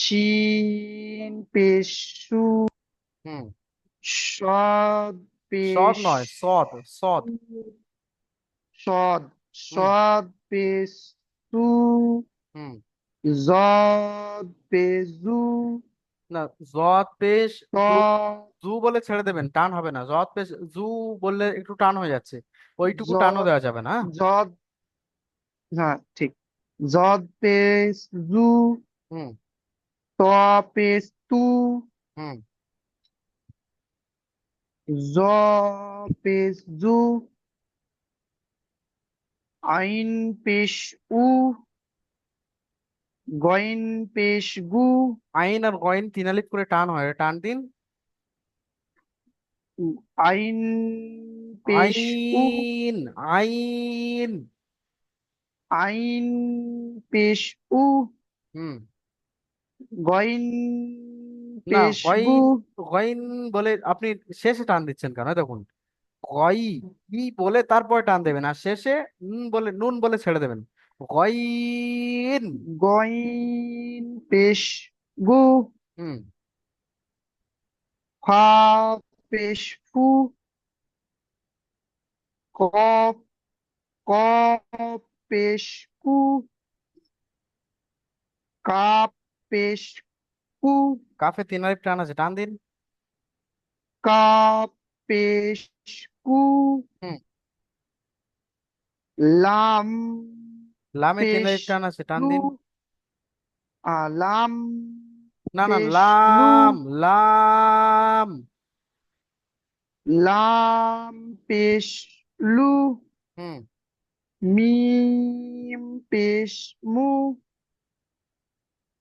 শিন পেশ হুম সদ সদ নয় সদ সদ সদ সদ পেশ হুম জদ পেশ জু না জদ পেশ জু বলে ছেড়ে দেবেন টান হবে না। জদ পেশ জু বললে একটু টান হয়ে যাচ্ছে। ওইটুকু টানও দেওয়া যাবে না? জদ হ্যাঁ ঠিক। জদ পেশ জু হুম। ত পেশ তু হুম জ পেশ জু আইন পেশ উ গইন পেশ গু আইন আর গইন তিন আলিফ করে টান হয়। টান দিন আইন পেশ উ আইন আইন আইন পেশ উ হুম গইন না বলে আপনি শেষে টান দিচ্ছেন কেন? দেখুন ই বলে তারপরে টান দেবেন আর শেষে নুন বলে নুন বলে ছেড়ে দেবেন। গইন গইন পেশ গু হুম। ফা পেশ ফু কফ কফ পেশ কু কাপ পেশ কু কাফে তিন আলিফ টান আছে টান দিন কাপ পেশ কু লাম লামে তিন আলিফ টান আছে টান দিন লাম না না লাম লাম লাম পেশ লু হুম মিম পেশ মু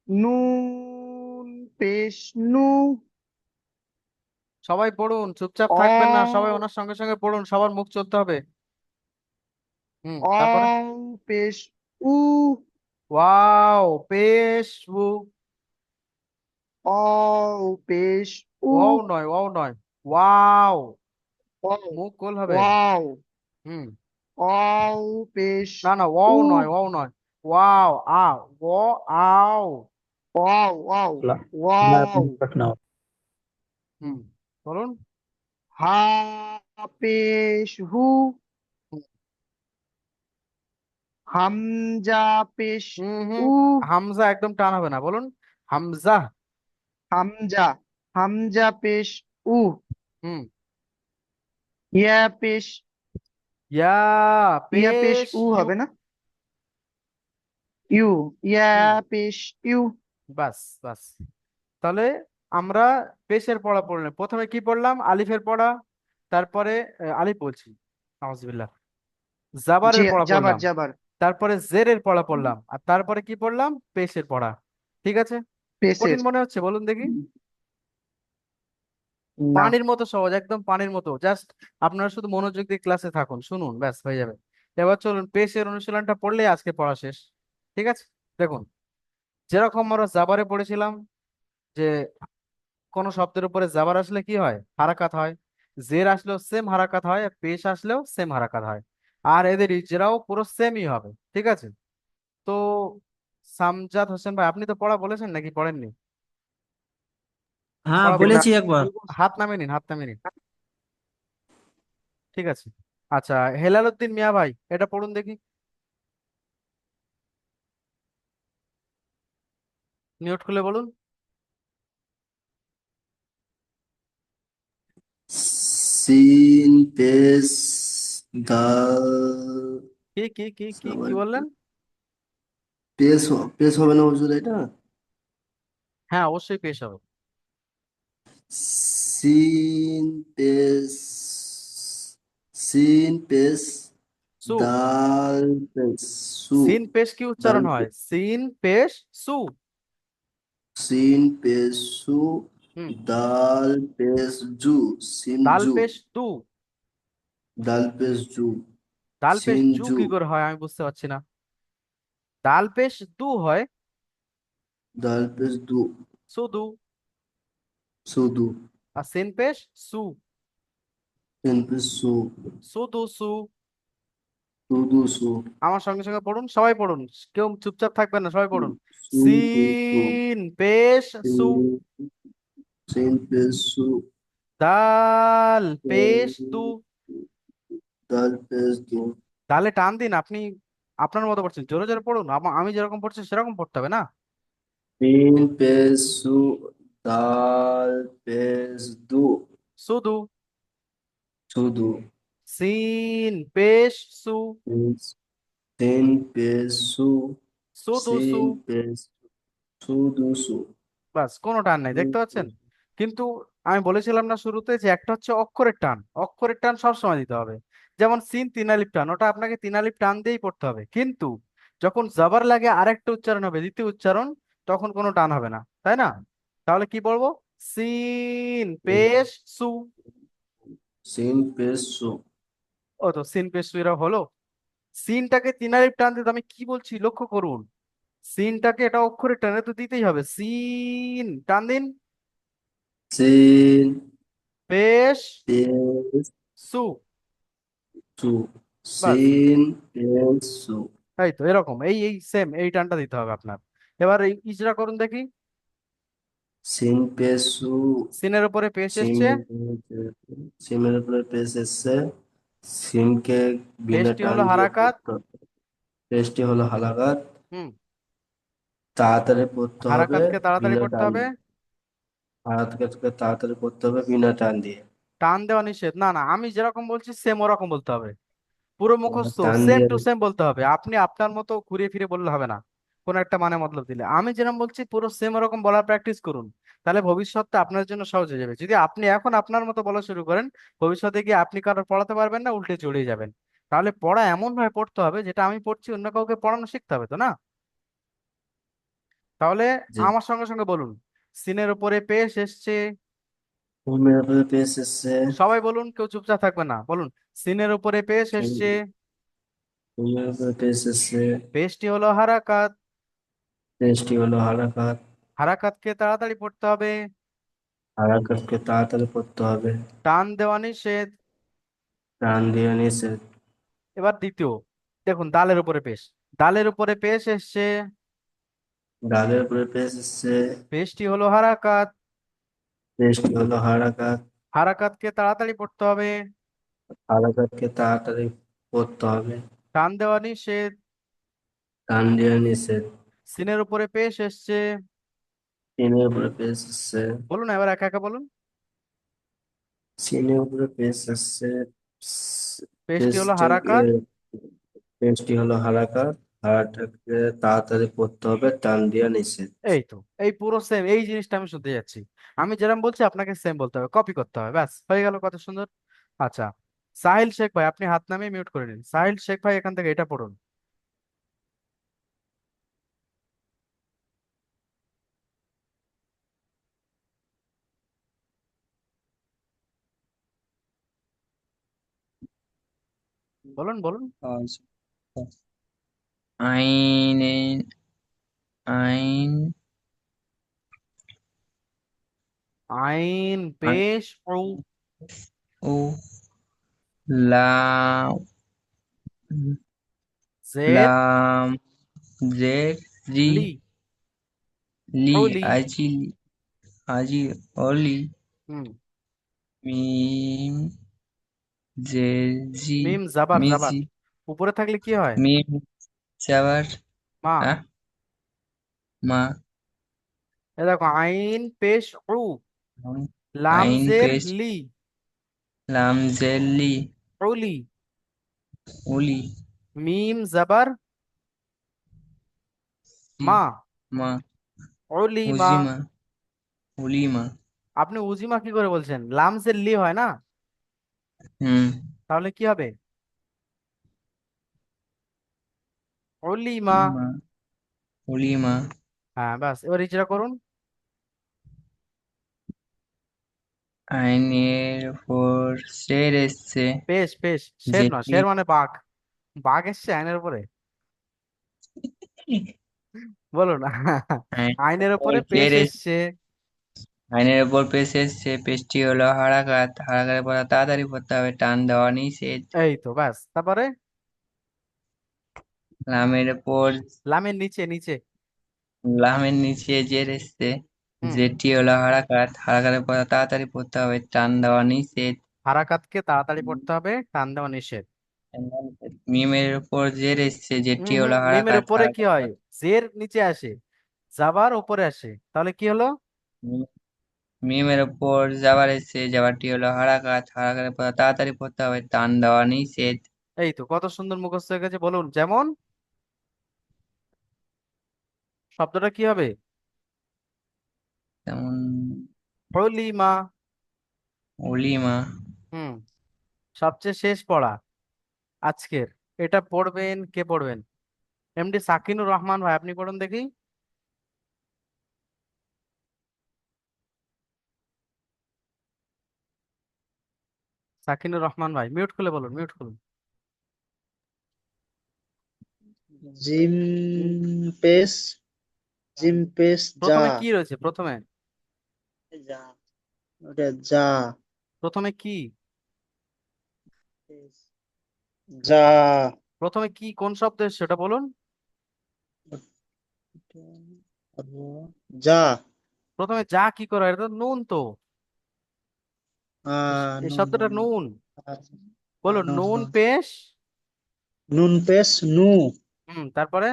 নুন পেশ নু সবাই পড়ুন চুপচাপ থাকবেন না সবাই ওনার সঙ্গে সঙ্গে পড়ুন সবার মুখ চলতে হবে। হুম তারপরে? পেশ উ। ওয়াও পেশ উ। পেশ উ। ওয়াও নয় ওয়াও নয় ওয়াও। মুখ গোল হবে। ওয়াও। হুম। অও পেশ না না ওয়াও নয় ওয়াও নয় ওয়াও আ ও আও। ওয়াও ওয়াও ওয়াও নাও হুম বলুন হা পেশ হু হুম হামজা পেশ হুম হামজা একদম টান হবে না বলুন। হামজা হামজা হামজা পেশ উ হুম ইয়া পেশ ইয়া ইয়া পেশ পেশ উ ইউ হবে না? ইউ ইয়া পেশ ইউ বাস বাস। তাহলে আমরা পেশের পড়া পড়লাম। প্রথমে কি পড়লাম? আলিফের পড়া তারপরে আলিফ বলছি। নাউজুবিল্লাহ। জাবারের পড়া জাবার পড়লাম। জাবার। তারপরে জেরের পড়া পড়লাম। আর তারপরে কি পড়লাম? পেশের পড়া। ঠিক আছে? কঠিন মনে হচ্ছে? বলুন দেখি। পানির মতো সহজ একদম পানির মতো। জাস্ট আপনারা শুধু মনোযোগ দিয়ে ক্লাসে থাকুন। শুনুন ব্যাস হয়ে যাবে। এবার চলুন পেশের অনুশীলনটা পড়লেই আজকে পড়া শেষ। ঠিক আছে? দেখুন। যেরকম আমরা জাবারে পড়েছিলাম যে কোন শব্দের উপরে জাবার আসলে কি হয়? হারাকাত হয়। জের আসলেও সেম হারাকাত হয় পেশ আসলেও সেম হারাকাত হয়। আর এদের ইজরাও পুরো সেমই হবে ঠিক আছে? তো সামজাদ হোসেন ভাই আপনি তো পড়া বলেছেন নাকি? পড়েননি? হ্যাঁ বলেছি একবার। হাত নামিয়ে নিন হাত নামিয়ে নিন। ঠিক আছে। আচ্ছা হেলাল উদ্দিন মিয়া ভাই এটা পড়ুন দেখি। মিউট খুলে বলুন। সিন পেশ দাল কি কি কি কি কি বললেন? হ- পেশ হবে না হুজুর এটা? হ্যাঁ অবশ্যই পেশ হবে। সিন পেশ সিন পেশ সু দাল পেশ সু সিন পেশ কি উচ্চারণ হয়? সিন পেশ সু সিন পেশ সু হুম। দাল পেশ জু সিন দাল জু। পেশ দু দাল পেশ জু। দাল পেশ সিন জু কি করে হয় আমি বুঝতে পারছি না। দাল পেশ দু হয়। দাল পেশ দু। শুধু সুদু আর সিন পেশ সু। সিন পেশ সু। শুধু সু। সু আমার সঙ্গে সঙ্গে পড়ুন সবাই পড়ুন। কেউ চুপচাপ থাকবেন না সবাই পড়ুন। সিন পেশ সু। সিন পেশ সু। দাল পেশ দু। দাল পেশ দু। দালে টান দিন আপনি আপনার মতো পড়ছেন। জোরে জোরে পড়ুন আমি যেরকম পড়ছি সেরকম পড়তে হবে না? সিন পেশ সু দাল পেশ দু। সুদু সিন পেশ সু সিন পেশ সু সু সিন পেশ সুদু সু বাস কোনো টান নাই দেখতে পাচ্ছেন? কিন্তু আমি বলেছিলাম না শুরুতে যে একটা হচ্ছে অক্ষরের টান। অক্ষরের টান সবসময় দিতে হবে। যেমন সিন তিন আলিফ টান ওটা আপনাকে তিন আলিফ টান দিয়েই পড়তে হবে। কিন্তু যখন জবর লাগে আরেকটা উচ্চারণ হবে দ্বিতীয় উচ্চারণ তখন কোনো টান হবে না তাই না? তাহলে কি বলব? সিন পেশ সু সিন পেশ সু ও তো সিন পেশ সু এরা হলো। সিনটাকে তিন আলিফ টান দিতে আমি কি বলছি লক্ষ্য করুন। সিনটাকে এটা অক্ষরের টানে তো দিতেই হবে। সিন টান দিন। সিন পেশ সু। সু সিন পেশ সু। তাই তো এরকম এই এই সেম এই টানটা দিতে হবে আপনার। এবার এই ইজরা করুন দেখি। সিন পেশ সু। সিনের উপরে পেশ এসছে। সিমের উপরে পেশ এসছে। সিনকে বিনা পেশটি টান দিয়ে হারাকাত। পড়তে হবে। পেশটি হলো হালাকাত। হুম। তাড়াতাড়ি পড়তে হবে হারাকাতকে তাড়াতাড়ি বিনা পড়তে টান হবে। হারাকাতকে তাড়াতাড়ি পড়তে হবে বিনা টান দিয়ে। টান দেওয়া নিষেধ। না না আমি যেরকম বলছি সেম ওরকম বলতে হবে। পুরো মুখস্থ টান সেম দিয়ে টু সেম বলতে হবে। আপনি আপনার মতো ঘুরিয়ে ফিরে বললে হবে না। কোন একটা মানে মতলব দিলে। আমি যেরকম বলছি পুরো সেম ওরকম বলার প্র্যাকটিস করুন। তাহলে ভবিষ্যৎটা আপনার জন্য সহজ হয়ে যাবে। যদি আপনি এখন আপনার মতো বলা শুরু করেন ভবিষ্যতে গিয়ে আপনি কারোর পড়াতে পারবেন না উল্টে চড়িয়ে যাবেন। তাহলে পড়া এমন ভাবে পড়তে হবে যেটা আমি পড়ছি অন্য কাউকে পড়ানো শিখতে হবে তো না? তাহলে আমার সঙ্গে সঙ্গে বলুন সিনের উপরে পেশ এসছে? সবাই বলুন কেউ চুপচাপ থাকবে না বলুন সিনের উপরে পেশ এসছে? সিমের উপরে পেশ এসছে। পেশটি হলো হারাকাত। পেশটি হলো হারাকাত। হারাকাতকে তাড়াতাড়ি পড়তে হবে। হারাকাতকে তাড়াতাড়ি পড়তে হবে। টান দেওয়া নিষেধ। টান দিয়ে নিষেধ। এবার দ্বিতীয় দেখুন দালের উপরে পেশ। দালের উপরে পেশ এসছে। ডালের উপরে পেশ এসছে। পেশটি হলো হারাকাত। পেশটি হলো হারাকাত। হারাকাতকে তাড়াতাড়ি পড়তে হবে। হারাকাতকে তাড়াতাড়ি পড়তে হবে। টান দেওয়া নিষেধ। টান দিয়ে নিষেধ। সিনের উপরে পেশ এসছে। সিনের উপরে পেশ এসছে বলুন এবার একা একা বলুন সিনের উপরে পেশ এসছে পেশটি হলো পেশটি হারাকাত পেশটি হলো হারাকাত হারাকাতকে তাড়াতাড়ি পড়তে হবে টান দিয়ে নিষেধ এই তো এই পুরো সেম এই জিনিসটা আমি শুনতে যাচ্ছি আমি যেরকম বলছি আপনাকে সেম বলতে হবে কপি করতে হবে ব্যাস হয়ে গেল কত সুন্দর আচ্ছা সাহিল শেখ ভাই আপনি হাত নামিয়ে মিউট করে নিন সাহিল শেখ ভাই এখান থেকে এটা পড়ুন বলুন বলুন। আইন আইন। আইন পেশ ও লাম জেড। লাম জেড জি। লি। আজি আজি অলি হুম। মিম। Z, zi, মিম জাবার জাবার। mizi, উপরে থাকলে কি হয়? mim, sabar, মা। ah, ma, এ দেখো আইন পেশ উ। লাম আইন জের পেশ লি। z, li, উলি। oli, মিম জাবার। মা। ma, উলিমা uzima, ulima, আপনি উজিমা কি করে বলছেন? লাম জের লি হয় না? হুম। তাহলে কি হবে? উলিমা উলিমা হ্যাঁ ব্যাস এবার ইজরা করুন। আইনের উপর শের এসছে। পেশ পেশ শের না যেটি শের মানে বাঘ। বাঘ এসছে আইনের উপরে। বলুন। আইনের উপরে উপর পেশ শের এসছে। আইনের উপর পেশ এসছে পেশটি হলো হারাকাত হারাকাতের পর তাড়াতাড়ি পড়তে হবে টান দেওয়া নিষেধ। এই তো ব্যাস তারপরে? লামের উপর লামের নিচে নিচে। লামের নিচে জের এসছে হুম। জেরটি হলো হারাকাত হারাকাতের পর তাড়াতাড়ি পড়তে হবে টান দেওয়া নিষেধ। হারাকাতকে তাড়াতাড়ি পড়তে হবে টান দেওয়া নিষেধ। মিমের উপর জের এসছে যেটি হলো হুম মিমের হারাকাত উপরে কি হয়? জের নিচে আসে জাবার উপরে আসে। তাহলে কি হলো? মিমের উপর যাবার এসছে যাবারটি হলো হারাকাত। হারাকাতের পর তাড়াতাড়ি পড়তে হবে টান দেওয়া নিষেধ এই তো কত সুন্দর মুখস্থ হয়ে গেছে বলুন যেমন। শব্দটা কি হবে? যেমন হলিমা। অলিমা হুম সবচেয়ে শেষ পড়া আজকের। এটা পড়বেন কে পড়বেন? এমডি সাকিনুর রহমান ভাই আপনি পড়ুন দেখি। সাকিনুর রহমান ভাই মিউট খুলে বলুন মিউট খুলুন। জিম পেশ জিম পেশ যা। প্রথমে কি রয়েছে? প্রথমে? যা ওটা যা। প্রথমে কি? যা। প্রথমে কি কোন শব্দ এসছে সেটা বলুন। যা। প্রথমে যা কি করা এটা তো নুন তো। এই নুন, শব্দটা নুন, নুন। বলুন নুন। পেশ? নুন পেশ নু। হুম তারপরে?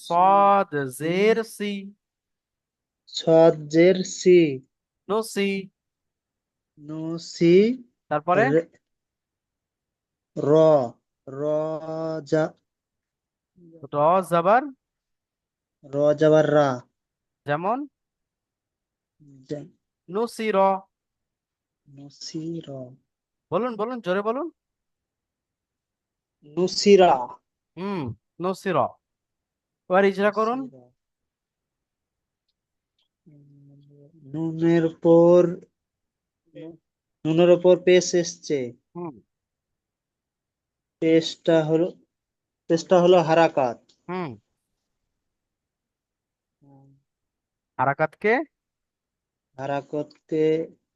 সদ জের সি। সজ্জের সি। নো সি। নু সি। তারপরে? র। র। যা র জাবার। র যাবার রা। যেমন? যা- নো সি র নু সি র বলুন বলুন জোরে বলুন। নুসিরা হুম নো সি এবার ইজরা করুন। নুনের উপর নুনের উপর পেশ এসছে। হুম। পেশটা হলো পেশটা হলো হারাকাত। হুম। হারাকাতকে হারাকতকে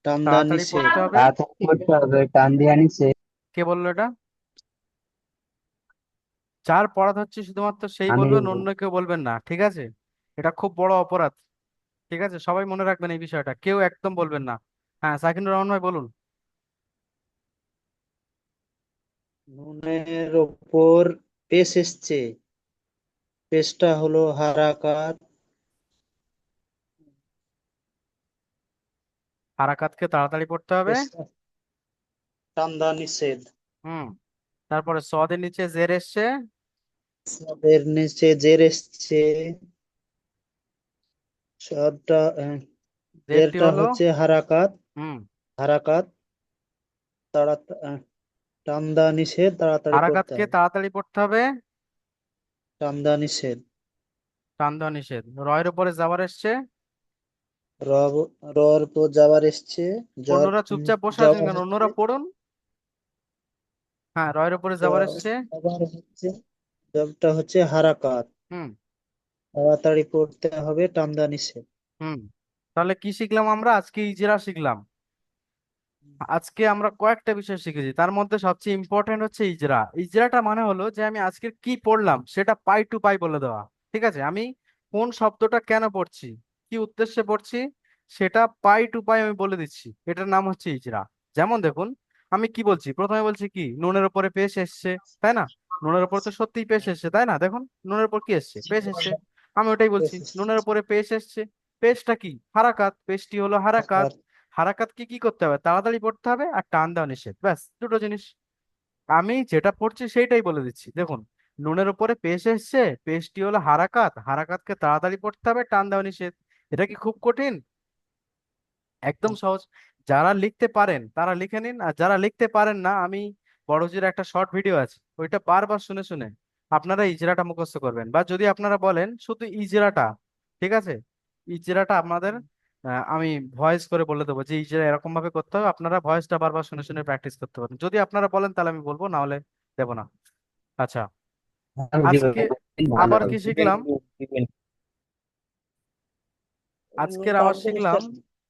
টান্দা তাড়াতাড়ি নিষেধ। পড়তে হবে। তাড়াতাড়ি পড়তে হবে টান দেওয়া নিষেধ। কে বলল এটা? যার পড়াতে হচ্ছে শুধুমাত্র সেই আমি বলবেন বলব। অন্য কেউ বলবেন না ঠিক আছে? এটা খুব বড় অপরাধ ঠিক আছে? সবাই মনে রাখবেন এই বিষয়টা কেউ একদম বলবেন না। হ্যাঁ সাকিনুর রহমান ভাই বলুন। নুনের উপর পেশ এসছে। পেশটা হলো হারাকাত। হারাকাতকে তাড়াতাড়ি পড়তে হবে। টান্দা নিষেধ হুম তারপরে সদের নিচে জের এসছে। সদের নিচে জের এসছে। সদটা জেরটি জেরটা হলো হচ্ছে হারাকাত। হুম। হারাকাত। তাড়া টান্দা নিষেধ তাড়াতাড়ি পড়তে হারাকাতকে হবে। তাড়াতাড়ি পড়তে হবে। টান্দা নিষেধ। টান দেওয়া নিষেধ। রয়ের উপরে যাবার এসছে। রব রর উপর যাবার এসছে অন্যরা চুপচাপ বসে আছেন কেন? অন্যরা পড়ুন। হ্যাঁ রয়ের উপরে যাবার এসছে। হচ্ছে। জবটা হচ্ছে হারাকাত হুম। তাড়াতাড়ি পড়তে হবে হুম। তাহলে কি শিখলাম আমরা? আজকে ইজরা শিখলাম। আজকে আমরা কয়েকটা বিষয় শিখেছি। তার মধ্যে সবচেয়ে ইম্পর্টেন্ট হচ্ছে ইজরা। ইজরাটা মানে হলো যে আমি আজকে কি পড়লাম সেটা পাই টু পাই বলে দেওয়া। ঠিক আছে? আমি কোন শব্দটা কেন পড়ছি? কি উদ্দেশ্যে পড়ছি? সেটা পাই টু পাই আমি বলে দিচ্ছি। এটার নাম হচ্ছে ইজরা যেমন দেখুন আমি কি বলছি? প্রথমে বলছি কি? নুনের উপরে পেশ এসছে তাই না? নুনের উপর তো সত্যিই পেশ এসছে তাই না? দেখুন নুনের উপর কি এসছে? পেশ এসছে। আমি ওটাই বলছি নুনের উপরে পেশ এসছে। পেশটা কি? হারাকাত। পেশটি হলো হারাকাত। হারাকাতকে কি করতে হবে? তাড়াতাড়ি পড়তে হবে আর টান দেওয়া নিষেধ। ব্যাস দুটো জিনিস। আমি যেটা পড়ছি সেইটাই বলে দিচ্ছি। দেখুন নুনের উপরে পেশ এসছে পেশটি হলো হারাকাত। হারাকাতকে তাড়াতাড়ি পড়তে হবে টান দেওয়া নিষেধ। এটা কি খুব কঠিন? একদম সহজ। যারা লিখতে পারেন তারা লিখে নিন। আর যারা লিখতে পারেন না আমি বড়জির একটা শর্ট ভিডিও আছে ওইটা বারবার শুনে শুনে আপনারা ইজরাটা মুখস্থ করবেন। বা যদি আপনারা বলেন শুধু ইজরাটা ঠিক আছে? ইজরাটা আপনাদের আমি ভয়েস করে বলে দেবো যে ইজরা এরকম ভাবে করতে হবে আপনারা ভয়েসটা বারবার শুনে শুনে প্র্যাকটিস করতে পারেন। যদি আপনারা বলেন তাহলে আমি বলব না হলে দেবো না। আচ্ছা। আজকে আবার কি শিখলাম? আজকের আবার শিখলাম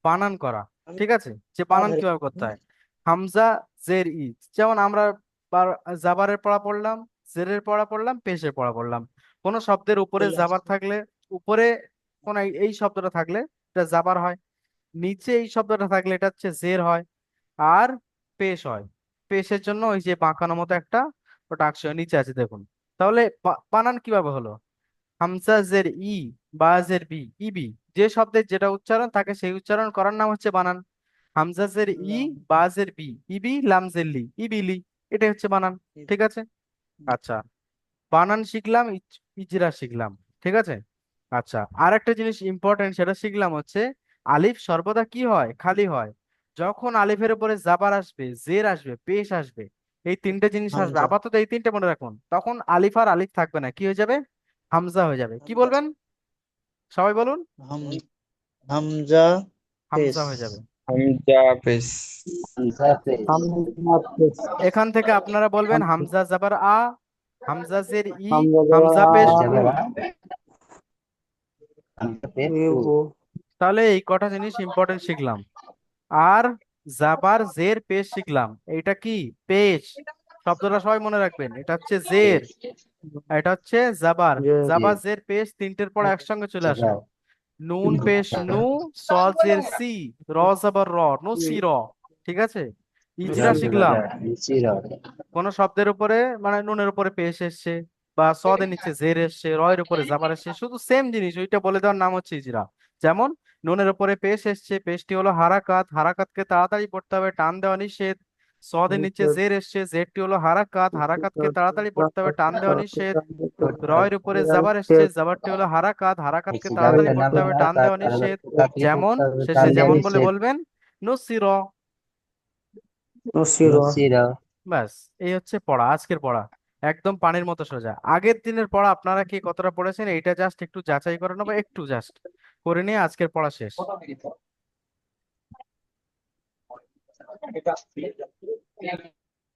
বানান করা ঠিক আছে? যে বানান কীভাবে করতে হয়। হামজা জের ই। যেমন আমরা জাবারের পড়া পড়লাম জেরের পড়া পড়লাম পেশের পড়া পড়লাম। কোনো শব্দের উপরে জাবার থাকলে উপরে কোন এই- শব্দটা থাকলে এটা জাবার হয়। নিচে এই শব্দটা থাকলে এটা হচ্ছে জের হয়। আর পেশ হয়। পেশের জন্য ওই যে বাঁকানো মতো একটা ওটা আকশয় নিচে আছে দেখুন। তাহলে বানান কীভাবে হলো? হামজা জের ই বা জের বি ইবি যে শব্দের যেটা উচ্চারণ তাকে সেই উচ্চারণ করার নাম হচ্ছে বানান। হামজা জের ই বা জের বি ইবি লাম জের লি ইবিলি এটাই হচ্ছে বানান ঠিক আছে? আচ্ছা বানান শিখলাম ইজরা শিখলাম ঠিক আছে? আচ্ছা আর একটা জিনিস ইম্পর্টেন্ট সেটা শিখলাম হচ্ছে আলিফ সর্বদা কি হয়? খালি হয়। যখন আলিফের উপরে জাবার আসবে জের আসবে পেশ আসবে এই তিনটে জিনিস আসবে আপাতত এই তিনটে মনে রাখুন। তখন আলিফ আর আলিফ থাকবে না কি হয়ে যাবে? হামজা হয়ে যাবে। কি বলবেন? সবাই বলুন। হামজা হামজা হয়ে যাবে। হামজা পেশ। এখান থেকে আপনারা বলবেন হামজা জাবার আ হামজা জের ই হামজা হামজা পেশ। তাহলে এই কটা জিনিস ইম্পর্টেন্ট শিখলাম। আর জাবার জের পেশ শিখলাম। এটা কি? পেশ। শব্দটা সবাই মনে রাখবেন। এটা হচ্ছে জের। এটা হচ্ছে জাবার। জাবার জের পেশ তিনটের পর একসঙ্গে চলে আসলো নুন পেশ নু সজের সি। র জাবার র। নু সি র। ঠিক আছে? ইজরা শিখলাম। কোন শব্দের উপরে মানে নুনের উপরে পেশ এসছে বা সদের নিচে জের এসছে রয়ের উপরে জাবার এসছে শুধু সেম জিনিস ওইটা বলে দেওয়ার নাম হচ্ছে ইজরা যেমন নুনের উপরে পেশ এসছে পেশটি হলো হারাকাত। হারাকাতকে তাড়াতাড়ি পড়তে হবে টান দেওয়া নিষেধ। সদের নিচে জের এসছে জেরটি হলো হারাকাত। হারাকাতকে তাড়াতাড়ি পড়তে হবে টান দেওয়া নিষেধ। রয়ের উপরে জাবার এসছে জাবারটি হলো হারাকাত। হারাকাতকে তাড়াতাড়ি পড়তে হবে টান দেওয়া নিষেধ। যেমন শেষে যেমন বলে বলবেন নুসির। ব্যাস এই হচ্ছে পড়া আজকের পড়া। একদম পানির মতো সোজা। আগের দিনের পড়া আপনারা কি কতটা পড়েছেন? এইটা জাস্ট একটু যাচাই করে নেব একটু জাস্ট করে নিয়ে আজকের পড়া শেষ। Gracias.